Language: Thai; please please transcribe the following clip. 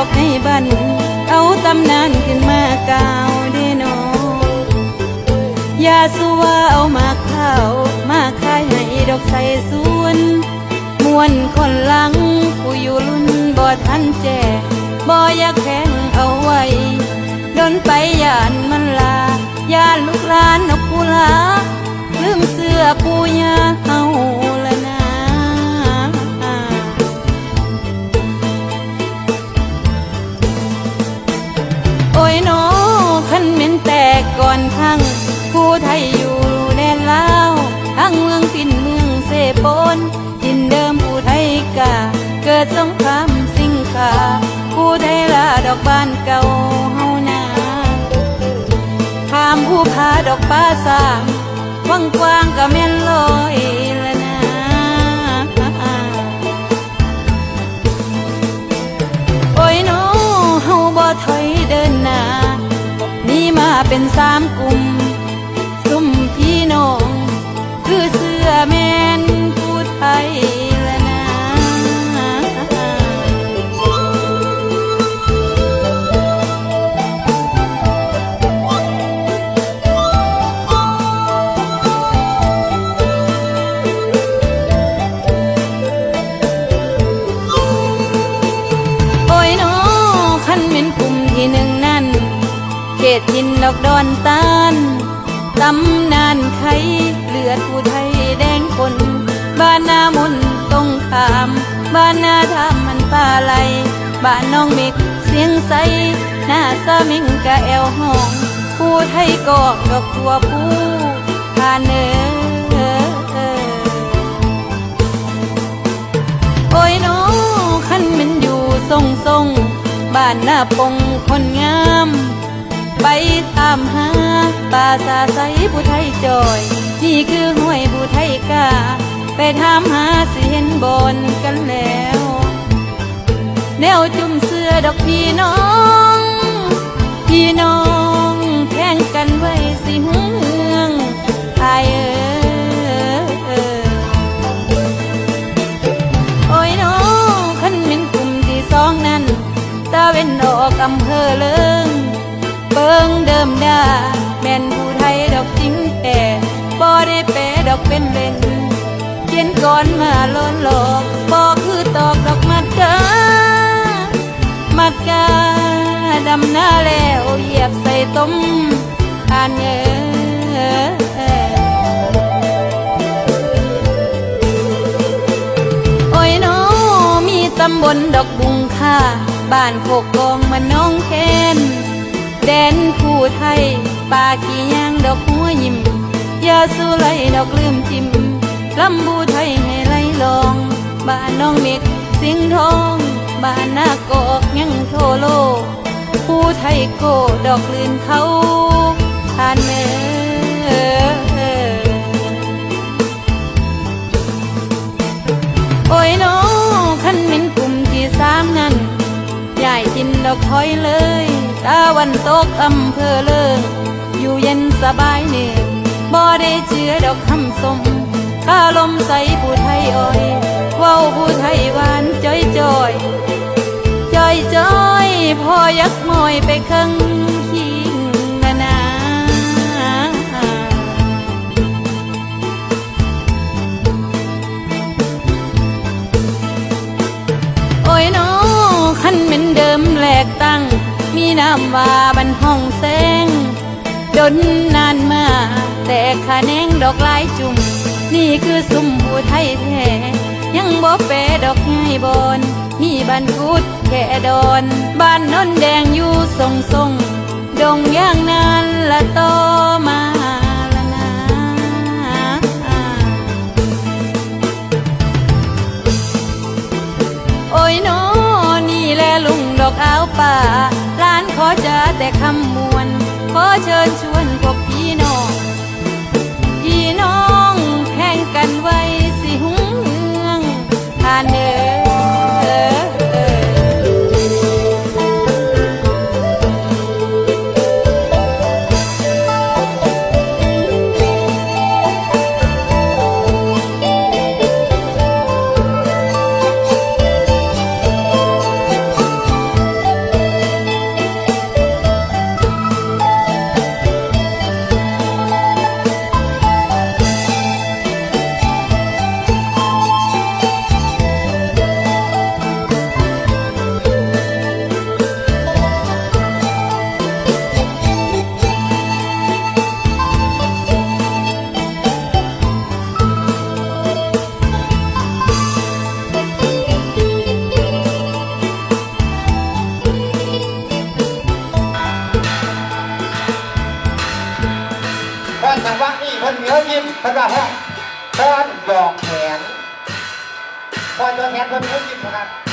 ดอกให้บัน เอาตำนานขึ้นมาก่าวเด้นอยาสัวเอามาข้าวมาขายให้ดอกใส่สวนมวนคนหลังผู้อยู่รุ่นบ่ทันแจบ่อยากแข็งเอาไว้ดนไปย่านมันลาย่านลูกลานนกผู้ลาลืมเสื้อปูยาเฮา บ้านเก่าเฮานาข้ามผู้พาดอกป้าสามกว้างกว้างๆก็แม่นลอยละนาโอ้ยโนเฮาบ่ถอยเดินหน้านี่มาเป็นสามกลุ่ม อกดอนตาลตำนานไขเลือดผู้ไทยแดงคนบ้านนามุนตรงขาม บ้านนาทามันปลาไหลบ้านน้องเมกเสียงใสหน้าสามิงกะแอวห้อง ผู้ไทยกอกดอกตัวผู้ทานเนอโอ้ยน้องขันมันอยู่ทรงทรงบ้านหน้าปงคนงาม ไปตามหาป่าสาใสผู้ไทยจอย นี่คือห้วยผู้ไทยกาไปถามหาสิเห็นบนกันแล้ว แนวจุ่มเสื้อดอกพี่น้อง พี่น้อง เปิงเดิมดาแม่นผู้ไทยดอกจริงแต่บ่ได้แปลดอกเป็นเล่นเขียนก่อนมาโลนหลอกบ่คือตอกดอกมัดกามัดกาดำหน้าแล้วเหยียบใส่ต้มทานเออโอ้ยน้อมีตำบลดอกบุงค่าบ้านโคกกองมันน้องแคน แดนผู้ไทยป่าขี้ยางดอกหัวยิ้มยาสูไลดอกลืมทิมลำบูไทยให้ไหลลองบ้านน้องเมกสียงทองบ้านนากอกยังโทโล ผู้ไทยโกดอกลื่นเขาทานเมอโอ้ยน้องขันเป็นกลุ่มที่สามนั้นใหญ่ทินดอกถอยเลย ตาวันตกอำเภอเลิศอยู่เย็นสบายเน่บ่ได้เจือดอกคำสมข้าลมใสผู้ไทยอ้อยเว้าผู้ไทยหวานจ้อยจอยจอยจอยพอยักมอยไปข้างคิง มีน้ำว่าบันห้องแสงดนนานมา แต่ขาแนงดอกลายจุ่ม นี่คือสุ่มผู้ไทยแท้ยังบ่เปดอกไงบอนมีบ้านกุดแค่ดอน บ้านนนแดงอยู่ทรงทรงดงย่างนานละต่อ แต่คำมวลขอเชิญชวนพวกพี่น้อง พี่น้องแข่งกันไว้สิหุ้งเมืองทานเด แทนเพิ่นเป็นคนยิ้มนะครับ